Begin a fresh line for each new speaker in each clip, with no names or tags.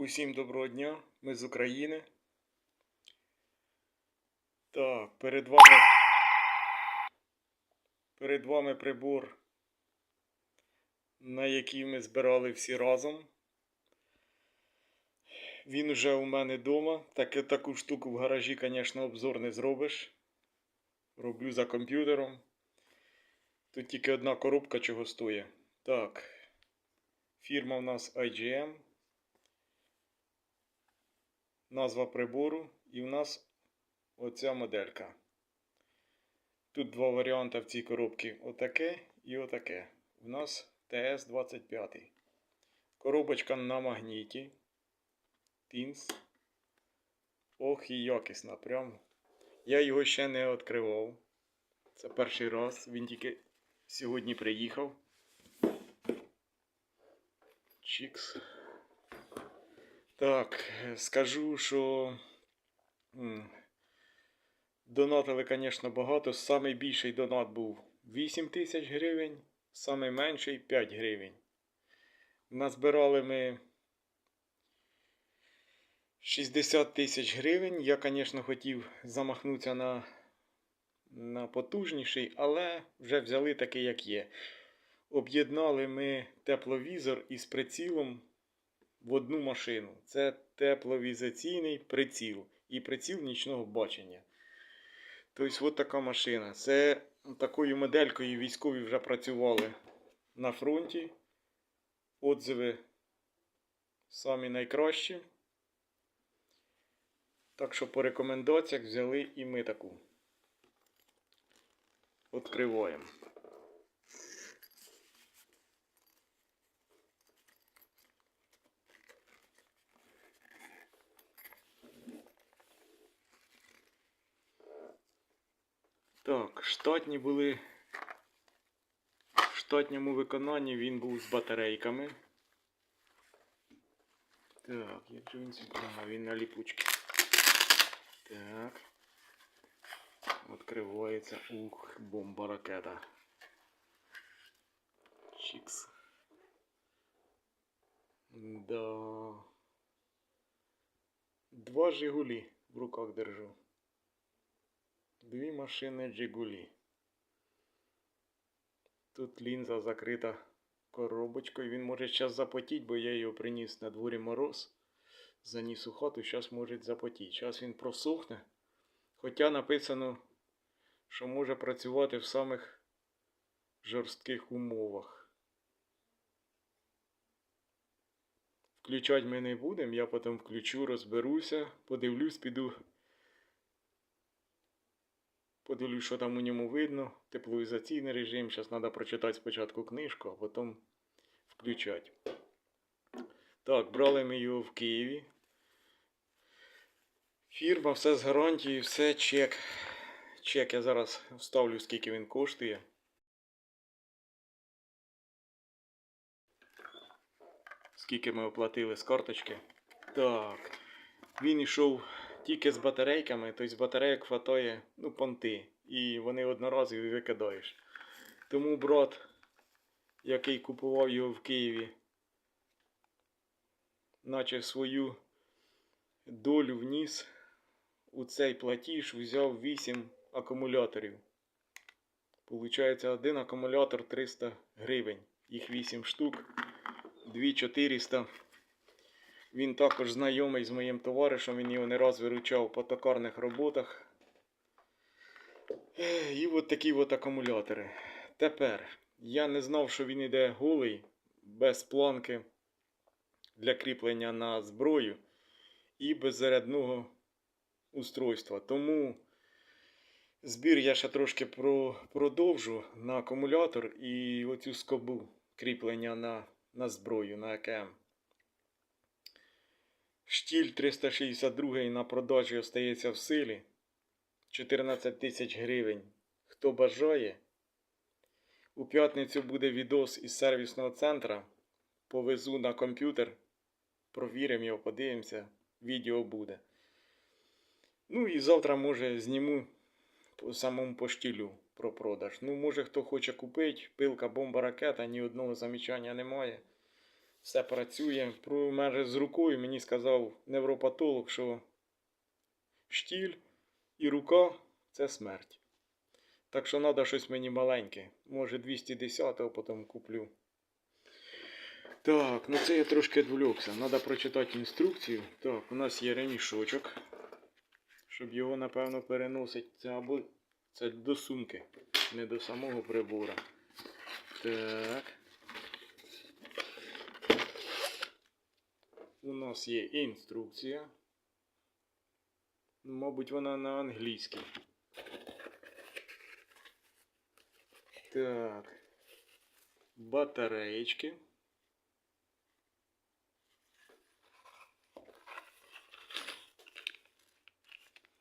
Усім доброго дня, ми з України. Так, перед вами перед вами прибор, на який ми збирали всі разом. Він уже у мене вдома. Так, таку штуку в гаражі, звісно, обзор не зробиш. Роблю за комп'ютером. Тут тільки одна коробка чого стоїть. Так. Фірма у нас IGM. Назва прибору. І в нас оця моделька. Тут два варіанти в цій коробці. Отаке і отаке. У нас ТС-25. Коробочка на магніті. Тінс. Ох і якісна. Прям. Я його ще не відкривав. Це перший раз. Він тільки сьогодні приїхав. Чікс. Так, скажу, що донатили, звісно, багато. Самий більший донат був 8 тисяч гривень, самий менший 5 гривень. Назбирали ми 60 тисяч гривень. Я, звісно, хотів замахнутися на, на потужніший, але вже взяли такий, як є. Об'єднали ми тепловізор із прицілом в одну машину. Це тепловізаційний приціл і приціл нічного бачення. Тобто, от така машина. Це такою моделькою військові вже працювали на фронті. Отзиви самі найкращі. Так що по рекомендаціях взяли і ми таку. Відкриваємо. Так, штатні були. В штатньому виконанні він був з батарейками. Так, як же він? Ага, він на ліпучці. Так. Відкривається. Ух, бомба ракета. Чікс. Да. Два Жигулі в руках держу. Дві машини Джигулі. Тут лінза закрита коробочкою. Він може зараз запотіть, бо я його приніс на дворі мороз. Заніс у хату, зараз може запотіти. Зараз він просохне. Хоча написано, що може працювати в самих жорстких умовах. Включати ми не будемо, я потім включу, розберуся, подивлюсь, піду Подивлюсь, що там у ньому видно. Теплоізаційний режим. Зараз треба прочитати спочатку книжку, а потім включати. Так, брали ми його в Києві. Фірма, все з гарантією, все чек. Чек я зараз вставлю, скільки він коштує. Скільки ми оплатили з карточки. Так. Він йшов тільки з батарейками, тобто з батарейок хватає ну, понти. І вони одноразові викидаєш. Тому брат, який купував його в Києві, наче свою долю вніс у цей платіж, взяв 8 акумуляторів. Получається, один акумулятор 300 гривень. Їх 8 штук, 2400. Він також знайомий з моїм товаришем, він його не раз виручав по токарних роботах. І от такі от акумулятори. Тепер я не знав, що він йде голий, без планки для кріплення на зброю і без зарядного устройства. Тому збір я ще трошки про, продовжу на акумулятор і оцю скобу кріплення на, на зброю на АКМ. Штіль 362 на продажі остається в силі. 14 тисяч гривень. Хто бажає. У п'ятницю буде відос із сервісного центра. Повезу на комп'ютер. Провіримо його, подивимося. Відео буде. Ну і завтра, може, зніму по самому поштілю про продаж. Ну, може, хто хоче купити, пилка, бомба, ракета, ні одного замічання немає. Все працює. Про мене з рукою мені сказав невропатолог, що штіль і рука це смерть. Так що треба щось мені маленьке. Може 210, а потім куплю. Так, ну це я трошки відвлекся. Треба прочитати інструкцію. Так, у нас є ремішочок. Щоб його, напевно, переносить. Це або це до сумки, не до самого прибора. Так. У нас є інструкція. Ну, Мабуть, вона на англійській. Так. Батареечки.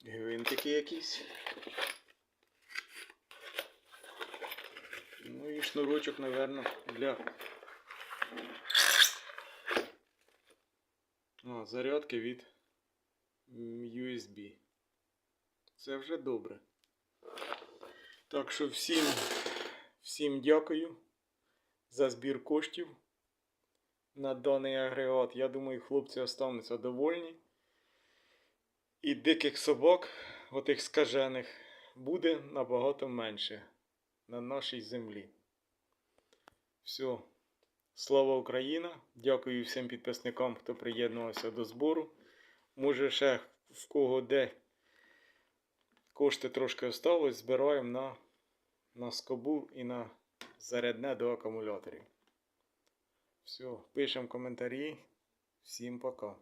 Гвинтики якісь. Ну і шнурочок, напевно, для. А, зарядки від USB. Це вже добре. Так що всім, всім дякую за збір коштів на даний агрегат. Я думаю, хлопці остануться довольні. І диких собак, отих скажених, буде набагато менше на нашій землі. Все. Слава Україна! Дякую всім підписникам, хто приєднувався до збору. Може, ще в кого де кошти трошки осталось, збираємо на, на скобу і на зарядне до акумуляторів. Все, пишемо коментарі. Всім пока.